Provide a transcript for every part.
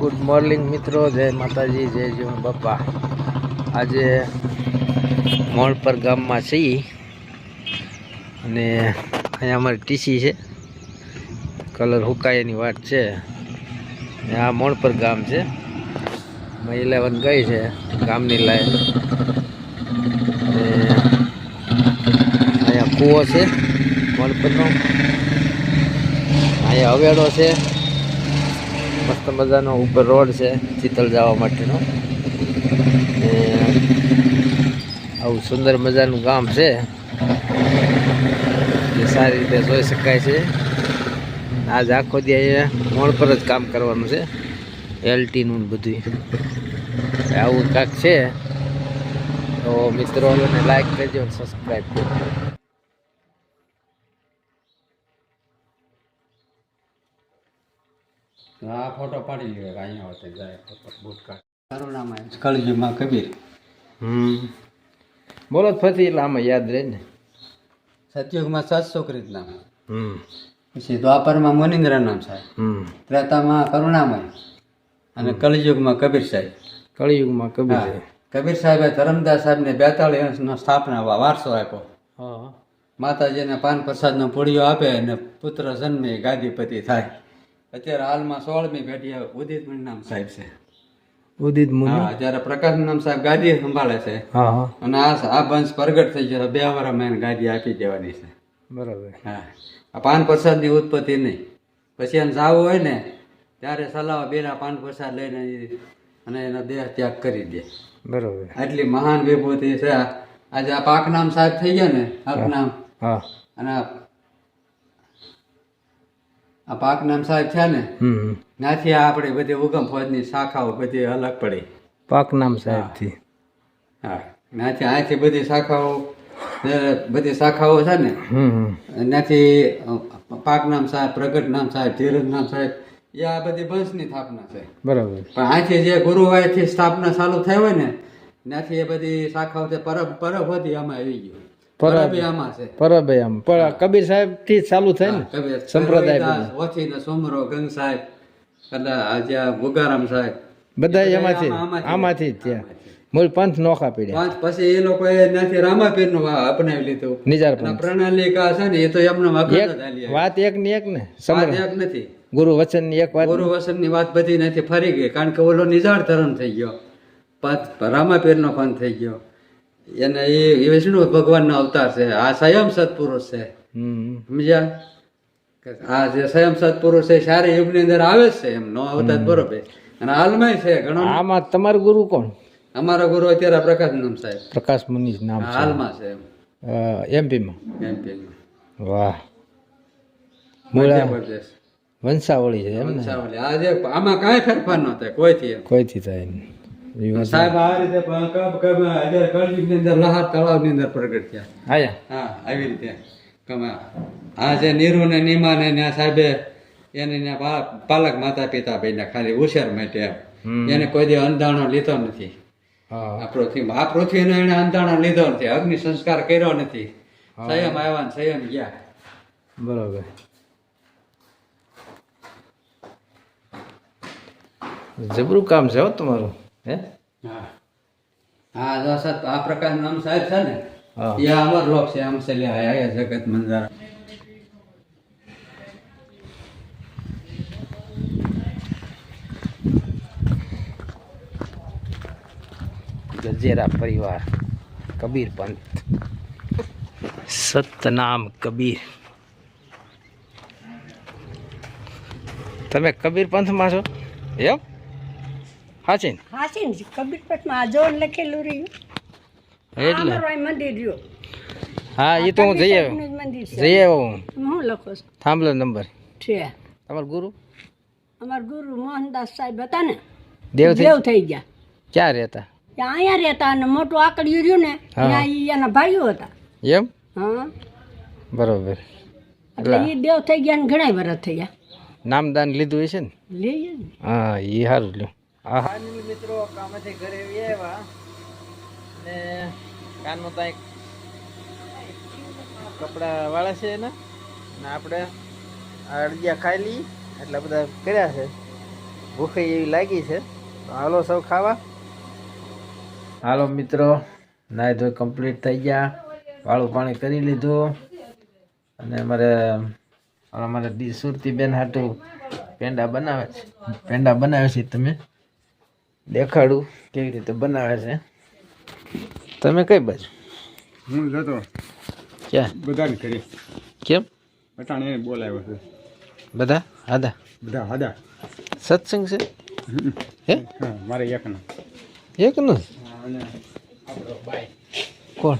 Good morning મિત્રો, જય માતાજી, જય જીવન બાપા. આજે મોણપર ગામમાં છીએ અને અહીંયા અમારી ટીસી છે. કલર હુકાય એની વાત છે. ને આ મોણપર ગામ છે. મેં ઇલેવન ગઈ છે, ગામની લાઈન. અહીંયા કૂવો છે મોણપરનો અહીંયા હવેડો છે. મસ્ત મજાનો ઉપર રોડ છે ચિતલ જવા માટેનો. આવું સુંદર મજાનું ગામ છે. જે સારી રીતે જોઈ શકાય છે. આજ આખો દી અહીંયા મોણ પર જ કામ કરવાનું છે. એલટીનું બધું આવું કાંક છે. તો મિત્રો લાઈક કરજો સબસ્ક્રાઈબ કરજો. આ ફોટો પાડી લે અહીંયા હોતે જાય બૂટ કાઢ મારું નામ આવે કળજુમાં કબીર. હમ. બોલો ફરી એટલે આમાં યાદ રહે ને. સતયુગમાં સાત છોકરી નામ. હમ. પછી દ્વાપરમાં મુનિન્દ્ર નામ સાહેબ. હમ. ત્રેતામાં કરુણામય અને કલયુગમાં કબીર સાહેબ. કળિયુગમાં કબીર. કબીર સાહેબે ધરમદાસ સાહેબને બેતાળીસનો સ્થાપના વારસો આપ્યો. હા. માતાજીને પાન પ્રસાદનો પુડિયો આપે અને પુત્ર જન્મે ગાદીપતિ થાય. અત્યારે હાલમાં સોળમી પેઢી ઉદિત નામ સાહેબ છે. ઉદિત મુનિ? હા જ્યારે પ્રકાશ નામ સાહેબ ગાદી સંભાળે છે. હા અને આ આ વંશ પ્રગટ થઈ જશે બે વાર એને ગાદી આપી દેવાની છે. બરાબર. હા. આ પાન પ્રસાદની ઉત્પત્તિ નહીં. પછી એને જાવું હોય ને ત્યારે સલાહ બેના પાન પ્રસાદ લઈને અને એનો દેહ ત્યાગ કરી દે. બરાબર. આટલી મહાન વિભૂતિ છે. આજે આ પાકનામ સાહેબ થઈ ગયા ને પાકનામ હા અને આ- પાક પાકનામ સાહેબ છે ને હમ. ત્યાંથી આ આપણે બધી ઉગમ ફોજની શાખાઓ બધી અલગ પડી. પાકનામ સાહેબથી હા. ત્યાંથી અહીંથી બધી શાખાઓ બધી શાખાઓ છે ને હમ. ત્યાંથી પાકનામ સાહેબ પ્રગટ નામ સાહેબ ધીરજ નામ સાહેબ એ આ બધી વંશની સ્થાપના છે. બરાબર. પણ અહીંથી જે ગુરુ હોય સ્થાપના ચાલુ થઈ હોય ને ત્યાંથી એ બધી શાખાઓ પરબ પરબ હતી આમાં આવી ગયું. પરબ. પરબ આમાં છે બરાબર આમ પણ કબીર સાહેબથી ચાલુ થાય ને કબીર સંપ્રદાય ઓછી સોમરો ગંગ સાહેબ એટલે આજે આ ગુગારામ સાહેબ બધા એમાંથી આમાં- આમાંથી જ ત્યાં. મૂળ પંથ નોખા પીડ્યા. પછી એ લોકોએ ત્યાંથી રામાપીરનું અપનાવી લીધું. નિજાર પ્રણાલિકા છે ને એ તો એમને વાત એક ની? એક ને. સમર એક નથી. ગુરુ વચનની એક વાત. ગુરુ વસનની વાત બધી નથી. ફરી ગઈ કારણ કે ઓલો નિજાર ધર્મ થઈ ગયો. પંથ રામાપીરનો પંથ થઈ ગયો. એને એ વિષ્ણુ ભગવાનનો અવતાર છે. આ સ્વયં સત્પુરુષ છે. સમજ્યા? આ જે સ્વયં સત્પુરુષ છે સારી યુગની અંદર આવે જ છે એમ. નો અવતાર બરોબર. અને હાલમાં છે ઘણો આમાં તમારું ગુરુ કોણ? અમારા ગુરુ અત્યારે પ્રકાશ નામ સાહેબ. પ્રકાશ મુનિ નામ હાલમાં છે એમ. એમપી માં એમપીમાં. વાહ. વંશાવળી છે વંશાવળી. ને વંશાવલી આ જે આમાં કાંઈ ફેરફાર ન થાય કોઈથી કોઈથી થાય નહીં સાહેબ આ રીતે કબ કબ અત્યારે કળયુગની અંદર લહાર તળાવની અંદર પ્રગટ થયા. હા આવી રીતે. કમા આ જે નીરુ ને નીમા ને ત્યાં સાહેબે એને પાલક માતા પિતા બન્યા ખાલી હોશિયાર માટે. એને કોઈ દી અંધાણો લીધો નથી. આ પૃથ્વીમાં આ પૃથ્વીનો એને અંધાણો લીધો નથી. અગ્નિ સંસ્કાર કર્યો નથી. સંયમ આવ્યા ને સંયમ ગયા. બરોબર. જબરું કામ છે હો તમારું. હે? હા. હા જો સત આ પ્રકાર નામ સાહેબ છે ને એ અમર લોક છે આમ છે લે આયા જગત મંદાર ગજેરા પરિવાર કબીર પંથ. સતનામ કબીર. તમે કબીર પંથમાં છો? એમ? હાચી ને હાચી ને કબીર પટમાં આ લખેલું રહ્યું. એટલે? મંદિર રહ્યું. હા એ તો હું જઈ આવ્યો. જઈ આવ્યો હું. હું લખો છો? થાંભલો નંબર. છે. તમારો ગુરુ? અમાર ગુરુ મોહનદાસ સાહેબ હતા ને. દેવ દેવ થઈ ગયા. ક્યાં રહેતા? ત્યાં અહીંયા રહેતા અને મોટું આકડિયું રહ્યું ને ત્યાં એના ભાઈઓ હતા. એમ? હા. બરોબર. એટલે એ દેવ થઈ ગયા ને ઘણા વર્ષ થઈ ગયા. નામદાન લીધું હશે ને? લઈએ હા એ સારું લ્યો. હા હા મિત્રો કામેથી ઘરે આવ્યા. ને કાનનો ત્યાં કપડાં વાળા છે ને ને આપણે આ અડદિયા ખાઈ લઈ એટલા બધા કર્યા છે. ભૂખે એવી લાગી છે. તો હાલો સૌ ખાવા. હાલો મિત્રો નાહી ધોઈ કમ્પ્લીટ થઈ ગયા. વાળું પાણી કરી લીધું. અને અમારે અમારે દી સુરતી બેન હાટું પેંડા બનાવે છે. પેંડા બનાવે છે તમે? દેખાડું કેવી રીતે બનાવે છે. તમે કઈ બાજુ? હું જતો. ક્યાં? બધાને કરી કેમ? અટાણે એને બોલાવ્યો છે. બધા? હાદા? બધા હાદા. સત્સંગ છે? હે? હા મારે એકના. એકનું? જ? અને કોણ?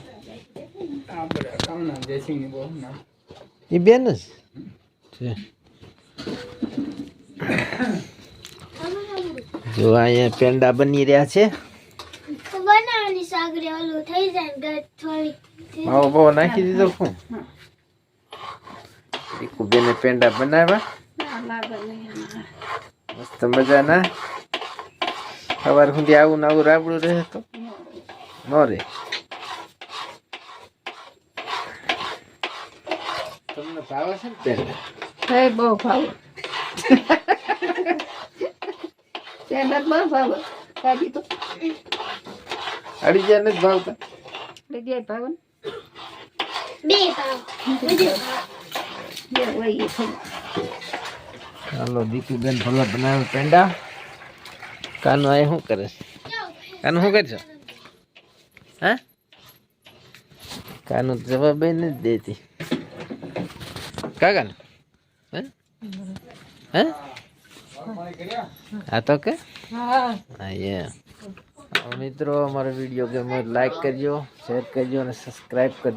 આપણે કામના જયસિંહની બહુ ના એ બેન જ છે. જો અહીંયા પેંડા બની રહ્યા છે. બનાવવાની સાગરી ઓલું થઈ જાય ને થોડી. માવો બાવો નાખી દીધો શું? ટીકુ બેને પેંડા બનાવ્યા. મસ્ત મજાના. સવાર સુધી આવું ને આવું રાબડું રહે તો. ન રે તમને ભાવે છે ને પેંડા? બહુ ભાવ પેલા બહુ ભાવ કાઢી તો અડી નથી ભાવતા ભાવ બે ભાવ. ચાલો દીકુબેન ભલા બનાવે પેંડા. કાનો આ શું કરે છે? કાનો શું કરશો હા? કાનો જવાબ નથી દેતી. કાકા હે? હે? હા તો કે? મિત્રો અમારો વીડિયો ગમે લાઈક કરજો શેર કરજો અને સબસ્ક્રાઈબ કરજો.